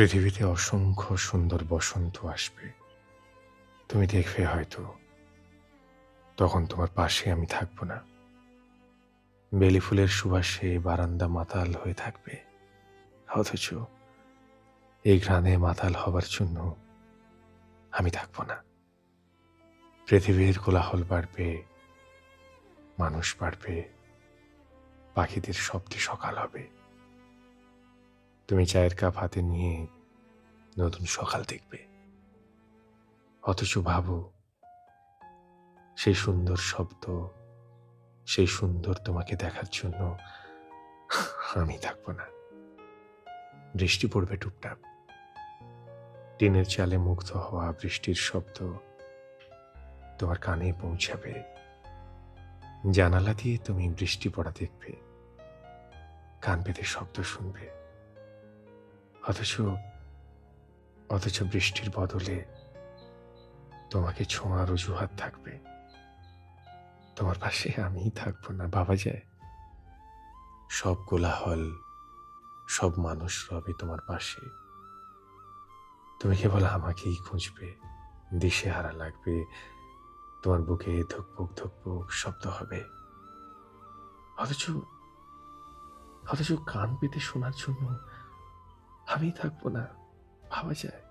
পৃথিবীতে অসংখ্য সুন্দর বসন্ত আসবে। তুমি দেখবে হয়তো তখন তোমার পাশে আমি থাকব না। বেলি ফুলের সুবাসে বারান্দা মাতাল হয়ে থাকবে। অথচ এই ঘ্রাণে মাতাল হবার জন্য আমি থাকব না। পৃথিবীর কোলাহল বাড়বে, মানুষ বাড়বে, পাখিদের শব্দে সকাল হবে। তুমি চায়ের কাপ হাতে নিয়ে নতুন সকাল দেখবে। অথচ ভাবো, সেই সুন্দর শব্দ, সেই সুন্দর তোমাকে দেখার জন্য আমি থাকব না। বৃষ্টি পড়বে টুপটাপ। টিনের চালে মুগ্ধ হওয়া বৃষ্টির শব্দ তোমার কানে পৌঁছাবে। জানালা দিয়ে তুমি বৃষ্টি পড়া দেখবে। কান পেতে শব্দ শুনবে। অথচ অথচ বৃষ্টির বদলে তোমাকে ছোঁয়ার অজুহাত থাকবে। তোমার পাশে আমিই থাকব না বাবা যায়। সব কোলাহল সব মানুষ রবে তোমার পাশে। তুমি কেবল আমাকেই খুঁজবে দিশে হারা লাগবে। তোমার বুকে ধুকপুক ধুকপুক শব্দ হবে। অথচ অথচ কান পেতে শোনার জন্য আমি থাকব না। ভাবা যায়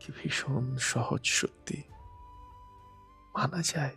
কি ভীষণ সহজ সত্যি। মানা যায়।